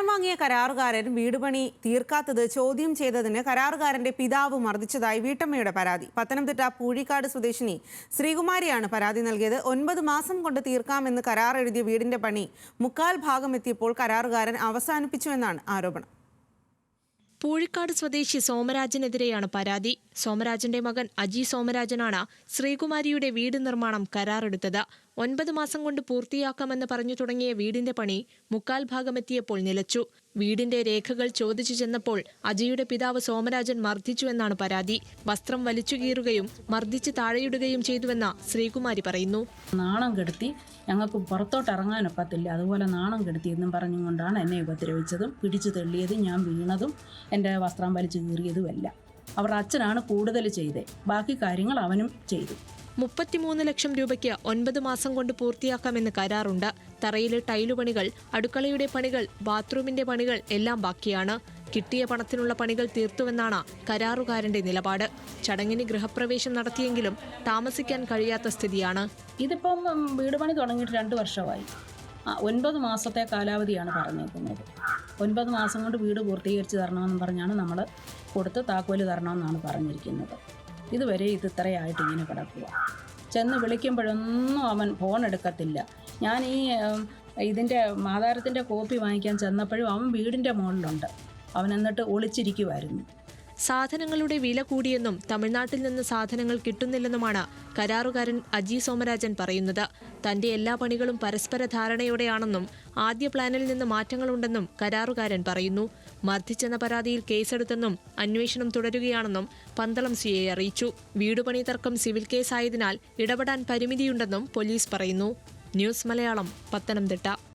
പണം വാങ്ങിയ കരാറുകാരൻ വീടുപണി തീർക്കാത്തത് ചോദ്യം ചെയ്തതിന് കരാറുകാരന്റെ പിതാവ് മർദ്ദിച്ചതായി വീട്ടമ്മയുടെ പരാതി. പത്തനംതിട്ട പൂഴിക്കാട് സ്വദേശിനി ശ്രീകുമാരിയാണ് പരാതി നൽകിയത്. ഒൻപത് മാസം കൊണ്ട് തീർക്കാമെന്ന് കരാർ എഴുതിയ വീടിന്റെ പണി മുക്കാൽ ഭാഗം എത്തിയപ്പോൾ കരാറുകാരൻ അവസാനിപ്പിച്ചുവെന്നാണ് ആരോപണം. പൂഴിക്കാട് സ്വദേശി സോമരാജനെതിരെയാണ് പരാതി. സോമരാജന്റെ മകൻ അജി സോമരാജനാണ് ശ്രീകുമാരിയുടെ വീട് നിർമ്മാണം കരാറെടുത്തത്. ഒൻപത് മാസം കൊണ്ട് പൂർത്തിയാക്കാമെന്ന് പറഞ്ഞു തുടങ്ങിയ വീടിന്റെ പണി മുക്കാൽ ഭാഗമെത്തിയപ്പോൾ നിലച്ചു. വീടിന്റെ രേഖകൾ ചോദിച്ചു ചെന്നപ്പോൾ അജിയുടെ പിതാവ് സോമരാജൻ മർദ്ദിച്ചുവെന്നാണ് പരാതി. വസ്ത്രം വലിച്ചു കീറുകയും മർദ്ദിച്ച് താഴെയിടുകയും ചെയ്തുവെന്ന ശ്രീകുമാരി പറയുന്നു. നാണം കെടുത്തി ഞങ്ങൾക്ക് പുറത്തോട്ട് ഇറങ്ങാൻ ഒക്കത്തില്ല. അതുപോലെ നാണം കെടുത്തി എന്നും പറഞ്ഞുകൊണ്ടാണ് എന്നെ ഉപദ്രവിച്ചതും പിടിച്ചു തള്ളിയതും ഞാൻ വീണതും എന്റെ വസ്ത്രം വലിച്ചു കീറിയതുമെല്ലാം. അവർ അച്ഛനാണ് കൂടുതൽ ചെയ്തത് ബാക്കി കാര്യങ്ങൾ അവനും ചെയ്തു. മുപ്പത്തിമൂന്ന് ലക്ഷം രൂപയ്ക്ക് ഒൻപത് മാസം കൊണ്ട് പൂർത്തിയാക്കാമെന്ന് കരാറുണ്ട്. തറയിലെ ടൈലു പണികൾ അടുക്കളയുടെ പണികൾ ബാത്റൂമിന്റെ പണികൾ എല്ലാം ബാക്കിയാണ്. കിട്ടിയ പണത്തിനുള്ള പണികൾ തീർത്തുവെന്നാണ് കരാറുകാരന്റെ നിലപാട്. ചടങ്ങിന് ഗൃഹപ്രവേശം നടത്തിയെങ്കിലും താമസിക്കാൻ കഴിയാത്ത സ്ഥിതിയാണ്. ഇതിപ്പം വീട് പണി തുടങ്ങിയിട്ട് രണ്ട് വർഷമായി. ഒൻപത് മാസത്തെ കാലാവധിയാണ് പറഞ്ഞേക്കുന്നത്. ഒൻപത് മാസം കൊണ്ട് വീട് പൂർത്തീകരിച്ച് തരണമെന്ന് പറഞ്ഞാണ് നമ്മൾ കൊടുത്ത് താക്കോൽ തരണമെന്നാണ് പറഞ്ഞിരിക്കുന്നത്. ഇതുവരെ ഇത് ഇത്രയായിട്ട് ഇങ്ങനെ കിടക്കുക. ചെന്ന് വിളിക്കുമ്പോഴൊന്നും അവൻ ഫോൺ എടുക്കത്തില്ല ഞാൻ ഈ ഇതിന്റെ ആധാരത്തിന്റെ കോപ്പി വാങ്ങിക്കാൻ ചെന്നപ്പോഴും അവൻ വീടിന്റെ മുകളിലുണ്ട്. അവൻ എന്നിട്ട് ഒളിച്ചിരിക്കുമായിരുന്നു സാധനങ്ങളുടെ വില കൂടിയെന്നും തമിഴ്നാട്ടിൽ നിന്ന് സാധനങ്ങൾ കിട്ടുന്നില്ലെന്നുമാണ് കരാറുകാരൻ അജി സോമരാജൻ പറയുന്നത്. തന്റെ എല്ലാ പണികളും പരസ്പര ധാരണയോടെയാണെന്നും ആദ്യ പ്ലാനിൽ നിന്ന് മാറ്റങ്ങളുണ്ടെന്നും കരാറുകാരൻ പറയുന്നു. മർദ്ദിച്ചെന്ന പരാതിയിൽ കേസെടുത്തെന്നും അന്വേഷണം തുടരുകയാണെന്നും പന്തളം സി അറിയിച്ചു. വീടുപണി തർക്കം സിവിൽ കേസായതിനാൽ ഇടപെടാൻ പരിമിതിയുണ്ടെന്നും പോലീസ് പറയുന്നു. ന്യൂസ് മലയാളം പത്തനംതിട്ട.